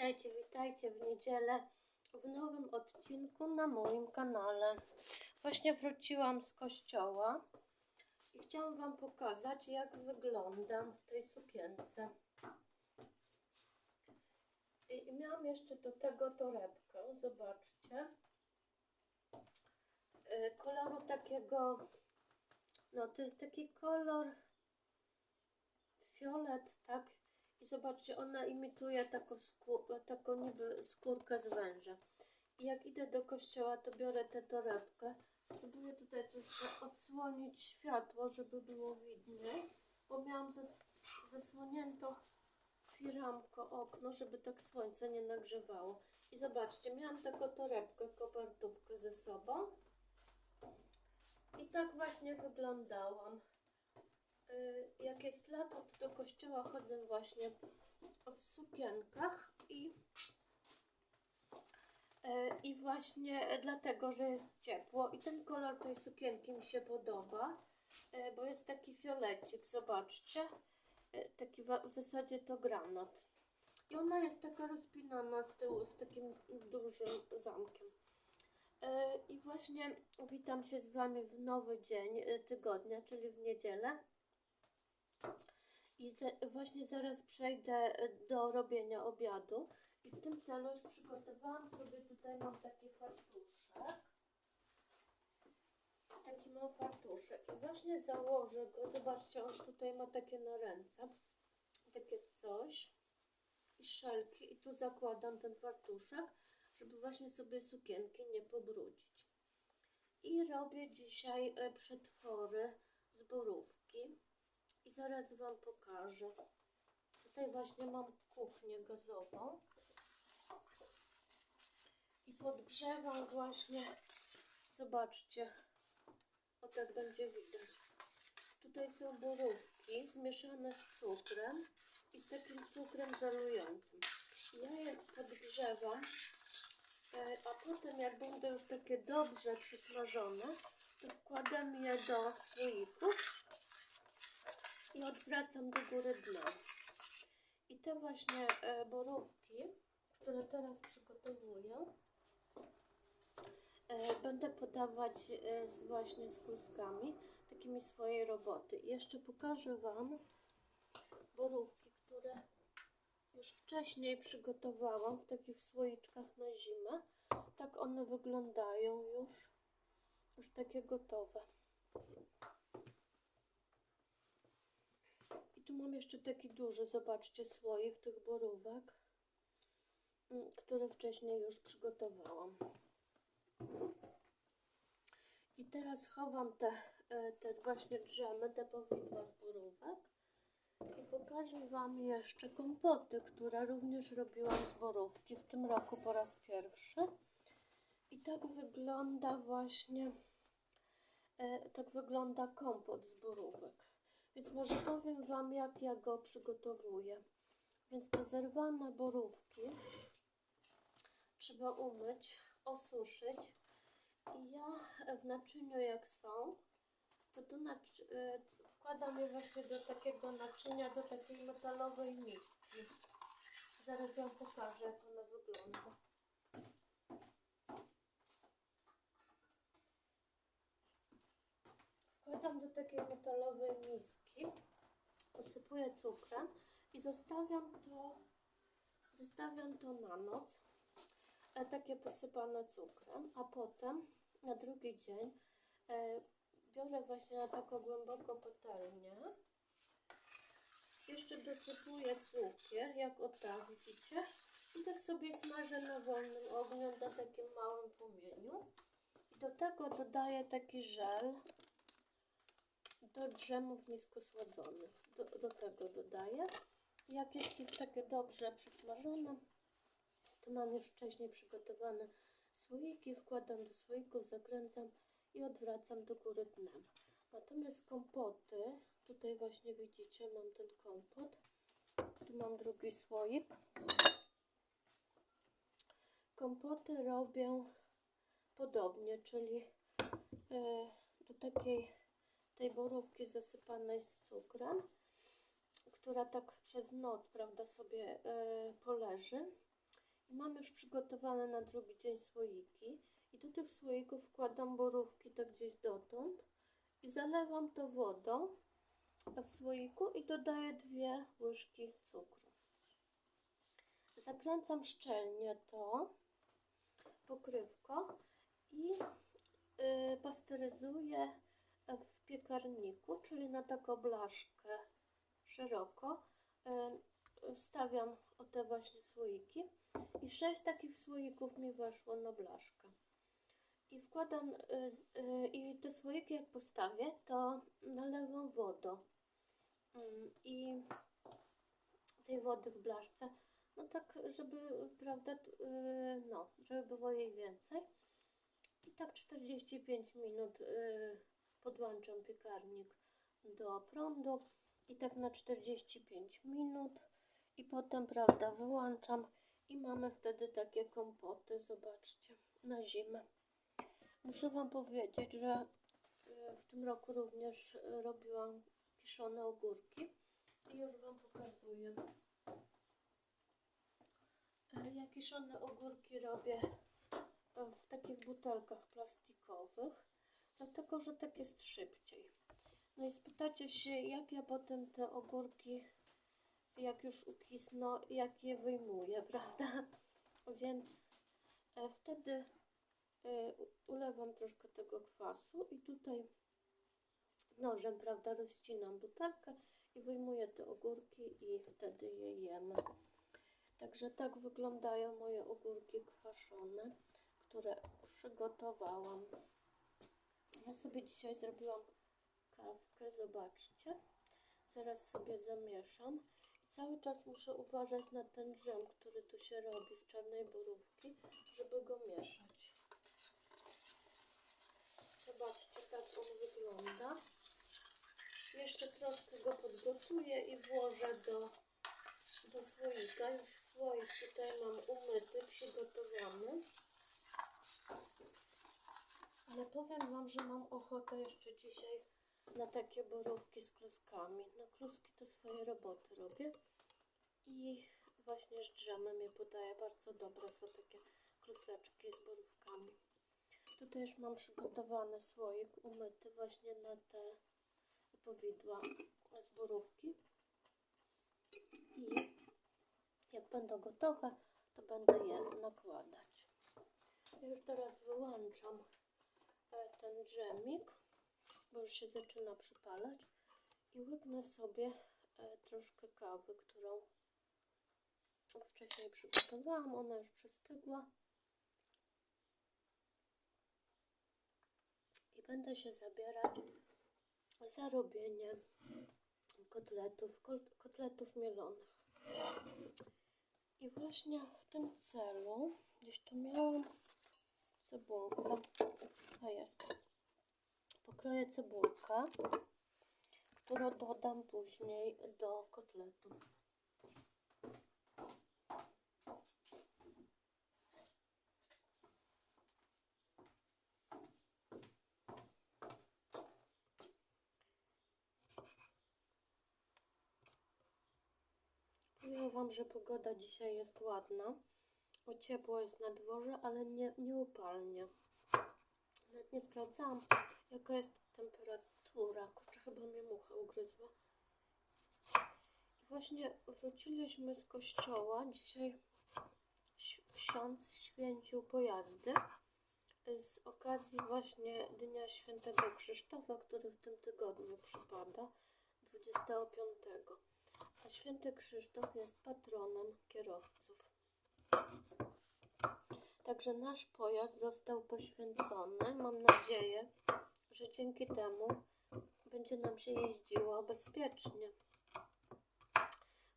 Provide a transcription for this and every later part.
Witajcie, witajcie w niedzielę w nowym odcinku na moim kanale. Właśnie wróciłam z kościoła i chciałam Wam pokazać, jak wyglądam w tej sukience. I miałam jeszcze do tego torebkę, zobaczcie. Y, Koloru takiego, no to jest taki kolor fiolet, tak? I zobaczcie, ona imituje taką, taką niby skórkę z węża. I jak idę do kościoła, to biorę tę torebkę. Spróbuję tutaj troszkę odsłonić światło, żeby było widniej, bo miałam zas- zasłonięto firamko okno, żeby tak słońce nie nagrzewało. I zobaczcie, miałam taką torebkę, kopertówkę ze sobą. I tak właśnie wyglądałam. Y, jak jest lato, to do kościoła chodzę właśnie w sukienkach i, y, i właśnie dlatego, że jest ciepło i ten kolor tej sukienki mi się podoba, y, bo jest taki fiolecik, zobaczcie, taki w zasadzie to granat. I ona jest taka rozpinana z tyłu z takim dużym zamkiem. I właśnie witam się z Wami w nowy dzień tygodnia, czyli w niedzielę. I właśnie zaraz przejdę do robienia obiadu. I w tym celu już przygotowałam sobie, tutaj mam taki fartuszek. Taki mam fartuszek. I właśnie założę go. Zobaczcie, on tutaj ma takie na ręce. Takie coś. I szelki. I tu zakładam ten fartuszek, żeby właśnie sobie sukienki nie pobrudzić. I robię dzisiaj e, przetwory z borówki. I zaraz Wam pokażę. Tutaj właśnie mam kuchnię gazową. I podgrzewam właśnie, zobaczcie, o tak będzie widać. Tutaj są borówki zmieszane z cukrem i z takim cukrem żelującym. Ja je podgrzewam, e, a potem jak będą już takie dobrze przysmażone, to wkładam je do słoików i odwracam do góry dna. I te właśnie e, borówki, które teraz przygotowuję, e, będę podawać e, właśnie z kluskami, takimi swojej roboty. I jeszcze pokażę Wam borówki, które już wcześniej przygotowałam w takich słoiczkach na zimę. Tak one wyglądają już, już takie gotowe. I tu mam jeszcze taki duży, zobaczcie, słoik tych borówek, mm, które wcześniej już przygotowałam. I teraz chowam te, e, te właśnie drzemy, te powidła z borówek. I pokażę Wam jeszcze kompoty, które również robiłam z borówki w tym roku po raz pierwszy. I tak wygląda właśnie, e, tak wygląda kompot z borówek. Więc może powiem Wam, jak ja go przygotowuję. Więc te zerwane borówki trzeba umyć, osuszyć. I ja w naczyniu jak są, to tu y, wkładam je właśnie do takiego naczynia, do takiej metalowej miski. Zaraz Wam pokażę, jak ona wygląda. Wkładam do takiej metalowej miski, posypuję cukrem i zostawiam to, zostawiam to na noc, e, takie posypane cukrem, a potem na drugi dzień e, biorę właśnie na taką głęboką patelnię. Jeszcze dosypuję cukier, jak o widzicie. I tak sobie smażę na wolnym ogniu na takim małym płomieniu. I do tego dodaję taki żel do drzemów niskosłodzonych. Do, do tego dodaję. Jak jeśli takie dobrze przysmażone, to mam już wcześniej przygotowane słoiki. Wkładam do słoików, zakręcam i odwracam do góry dnem. Natomiast kompoty, tutaj właśnie widzicie, mam ten kompot. Tu mam drugi słoik. Kompoty robię podobnie, czyli e, do takiej tej borówki zasypanej z cukrem, która tak przez noc, prawda, sobie e, poleży. Mam już przygotowane na drugi dzień słoiki i do tych słoików wkładam borówki tak gdzieś dotąd i zalewam to wodą w słoiku i dodaję dwie łyżki cukru. Zakręcam szczelnie to pokrywką i y, pasteryzuję w piekarniku, czyli na taką blaszkę szeroko. Y, wstawiam o te właśnie słoiki i sześć takich słoików mi weszło na blaszkę. I wkładam, z- y, i te słoiki jak postawię, to nalewam wodą. Mm, I tej wody w blaszce, no tak, żeby, prawda, no, żeby było jej więcej. I tak 45 minut podłączam piekarnik do prądu i tak na 45 minut i potem, prawda, wyłączam i mamy wtedy takie kompoty, zobaczcie, na zimę. Muszę Wam powiedzieć, że y, w tym roku również y, robiłam kiszone ogórki i już Wam pokazuję. Y, Ja kiszone ogórki robię w takich butelkach plastikowych, dlatego że tak jest szybciej. No i spytacie się, jak ja potem te ogórki, jak już ukisną, jak je wyjmuję, prawda? Więc e, wtedy e, ulewam troszkę tego kwasu i tutaj nożem, prawda, rozcinam butelkę i wyjmuję te ogórki i wtedy je jemy. Także tak wyglądają moje ogórki kwaszone, które przygotowałam. Ja sobie dzisiaj zrobiłam kawkę, zobaczcie. Zaraz sobie zamieszam. Cały czas muszę uważać na ten dżem, który tu się robi z czarnej borówki, żeby go mieszać. Zobaczcie, tak on wygląda. Jeszcze troszkę go podgotuję i włożę do, do słoika. Już słoik tutaj mam umyty, przygotowany. Powiem Wam, że mam ochotę jeszcze dzisiaj na takie borówki z kluskami. Na kluski to swoje roboty robię. I właśnie z drzemem je podaję. Bardzo dobre są takie kluseczki z borówkami. Tutaj już mam przygotowany słoik umyty właśnie na te powidła z borówki. I jak będą gotowe, to będę je nakładać. Już teraz wyłączam ten dżemik, bo już się zaczyna przypalać i łyknę sobie e, troszkę kawy, którą wcześniej przygotowałam. Ona już przystygła. I będę się zabierać za robienie kotletów, kot- kotletów mielonych. I właśnie w tym celu, gdzieś tu miałam cebulkę, to jest. Pokroję cebulkę, którą dodam później do kotletów. Powiem Wam, że pogoda dzisiaj jest ładna. O ciepło jest na dworze, ale nie, nie upalnie. Nawet nie sprawdzałam, jaka jest temperatura. Kurczę, chyba mnie mucha ugryzła. I właśnie wróciliśmy z kościoła. Dzisiaj ksiądz święcił pojazdy z okazji właśnie Dnia Świętego Krzysztofa, który w tym tygodniu przypada 25. A święty Krzysztof jest patronem kierowców. Także nasz pojazd został poświęcony. Mam nadzieję, że dzięki temu będzie nam się jeździło bezpiecznie.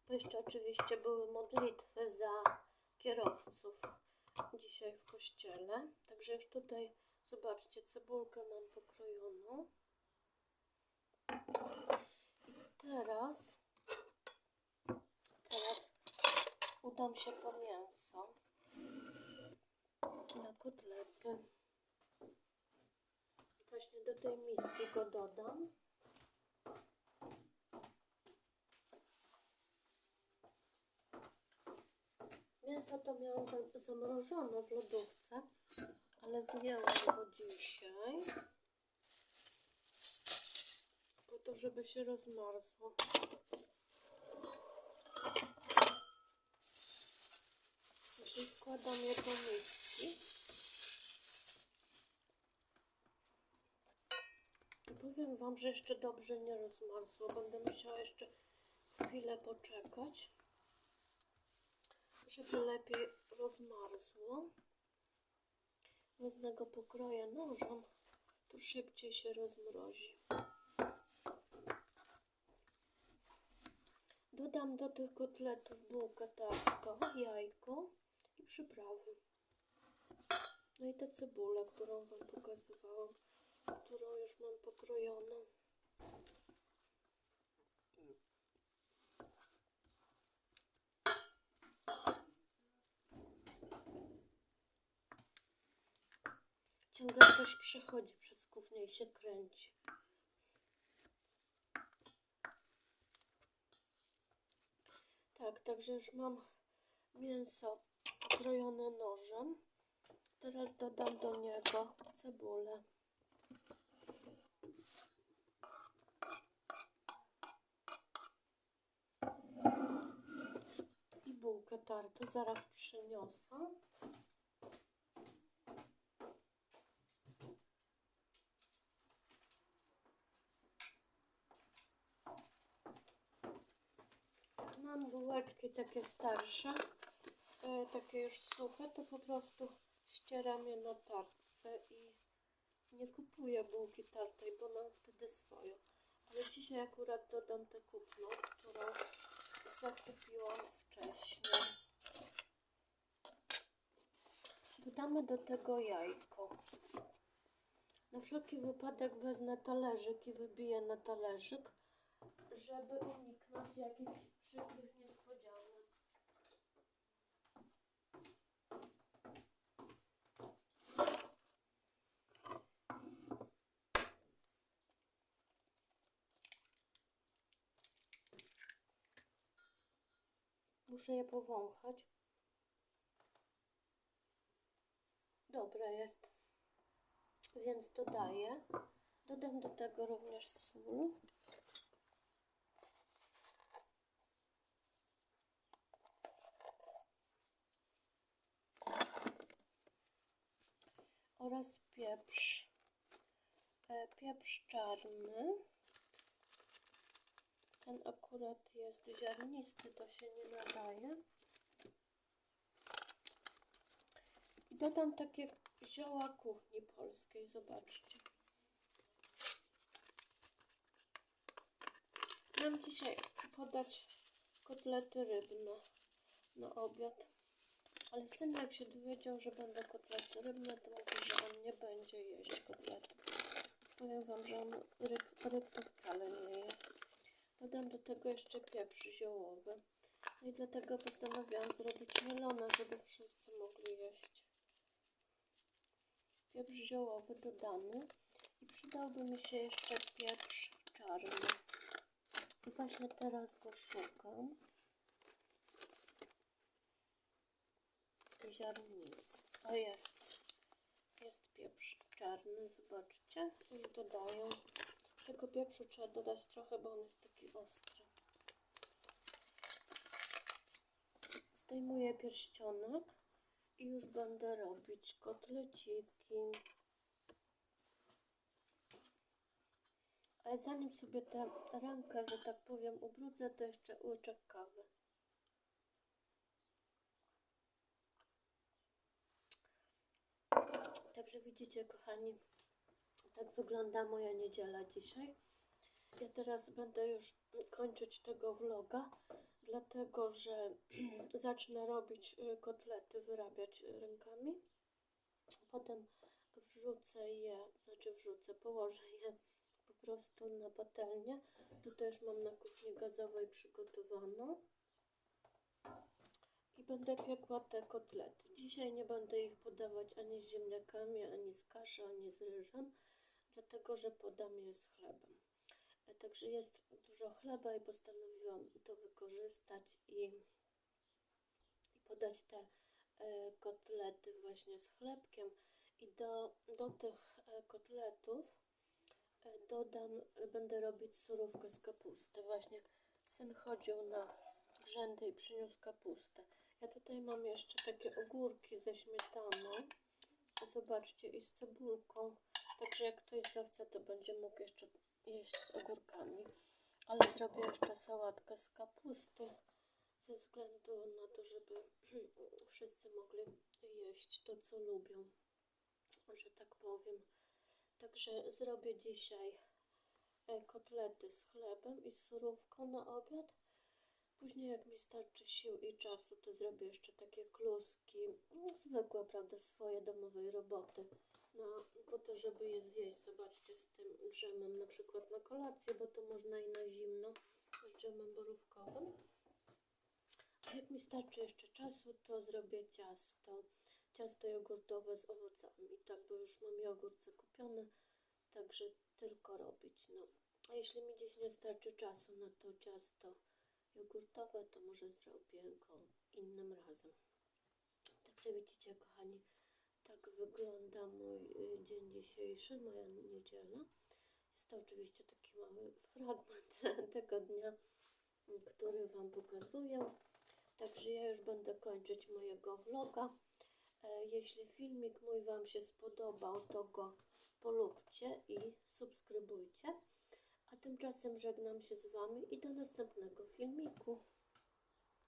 Bo jeszcze oczywiście były modlitwy za kierowców dzisiaj w kościele. Także już tutaj zobaczcie, cebulkę mam pokrojoną. I teraz, teraz udam się po mięso kotlety. Właśnie do tej miski go dodam. Mięso to miałam za- zamrożone w lodówce, ale wyjęłam go dzisiaj. Po to, żeby się rozmarzło. Czyli wkładam je do miski. I powiem Wam, że jeszcze dobrze nie rozmarzło. Będę musiała jeszcze chwilę poczekać, żeby lepiej rozmarzło. Wezmę go pokroję nożem, to szybciej się rozmrozi. Dodam do tych kotletów bułkę tartką, jajko i przyprawy. No i tę cebulę, którą Wam pokazywałam, którą już mam pokrojoną. Ciągle ktoś przechodzi przez kuchnię i się kręci. Tak, także już mam mięso krojone nożem. Teraz dodam do niego cebulę. I tartą zaraz przyniosę. Mam bułeczki takie starsze, e, takie już suche, to po prostu ścieram je na tartce i nie kupuję bułki tartej, bo mam wtedy swoją. Ale dzisiaj akurat dodam tę kupną, którą zakupiłam wcześniej. Dodamy do tego jajko. Na wszelki wypadek wezmę talerzyk i wybiję na talerzyk, żeby uniknąć jakichś przykrych niespodzianek. Muszę je powąchać. Dobre jest, więc dodaję. Dodam do tego również sól. oraz pieprz. E, pieprz czarny. Ten akurat jest ziarnisty, to się nie nadaje. I dodam takie zioła kuchni polskiej, zobaczcie. Mam dzisiaj podać kotlety rybne na obiad. Ale syn jak się dowiedział, że będę kotlety rybne, to mówi, że on nie będzie jeść kotletów. Powiem wam, że on ryb, ryb to wcale nie je. Dodam do tego jeszcze pieprz ziołowy. No i dlatego postanowiłam zrobić mielone, żeby wszyscy mogli jeść. Pieprz ziołowy dodany. I przydałby mi się jeszcze pieprz czarny. I właśnie teraz go szukam. ziarnisty. O jest. Jest pieprz czarny, zobaczcie. Już dodaję. Tego pieprzu trzeba dodać trochę, bo on jest taki ostry. Zdejmuję pierścionek i już będę robić kotleciki. Ale zanim sobie tę rękę, że tak powiem, ubrudzę, to jeszcze łyczek kawy. Także widzicie, kochani, tak wygląda moja niedziela dzisiaj. Ja teraz będę już kończyć tego vloga, dlatego że zacznę robić y, kotlety, wyrabiać rękami. Potem wrzucę je, znaczy wrzucę, położę je po prostu na patelnię. Tutaj już mam na kuchni gazowej przygotowaną. I będę piekła te kotlety. Dzisiaj nie będę ich podawać ani z ziemniakami, ani z kaszy, ani z ryżem, dlatego że podam je z chlebem. Także jest dużo chleba i postanowiłam to wykorzystać i, i podać te e, kotlety właśnie z chlebkiem i do, do tych e, kotletów e, dodam, e, będę robić surówkę z kapusty. Właśnie syn chodził na rzędy i przyniósł kapustę. Ja tutaj mam jeszcze takie ogórki ze śmietaną. Zobaczcie, i z cebulką. Także jak ktoś zechce, to będzie mógł jeszcze jeść z ogórkami. Ale zrobię jeszcze sałatkę z kapusty ze względu na to, żeby wszyscy mogli jeść to, co lubią, że tak powiem. Także zrobię dzisiaj e, kotlety z chlebem i z surówką na obiad. Później, jak mi starczy sił i czasu, to zrobię jeszcze takie kluski, no, zwykłe, prawda, swoje domowej roboty. No, po to, żeby je zjeść, zobaczcie, z tym dżemem, na przykład na kolację, bo to można i na zimno, z dżemem borówkowym. A jak mi starczy jeszcze czasu, to zrobię ciasto. Ciasto jogurtowe z owocami. Tak, bo już mam jogurt zakupiony, także tylko robić. No. A jeśli mi dziś nie starczy czasu na to ciasto jogurtowe, to może zrobię go innym razem. Także widzicie, kochani, tak wygląda mój y, dzień dzisiejszy, moja niedziela. Jest to oczywiście taki mały fragment tego dnia, który Wam pokazuję. Także ja już będę kończyć mojego vloga. E, Jeśli filmik mój Wam się spodobał, to go polubcie i subskrybujcie. A tymczasem żegnam się z Wami i do następnego filmiku.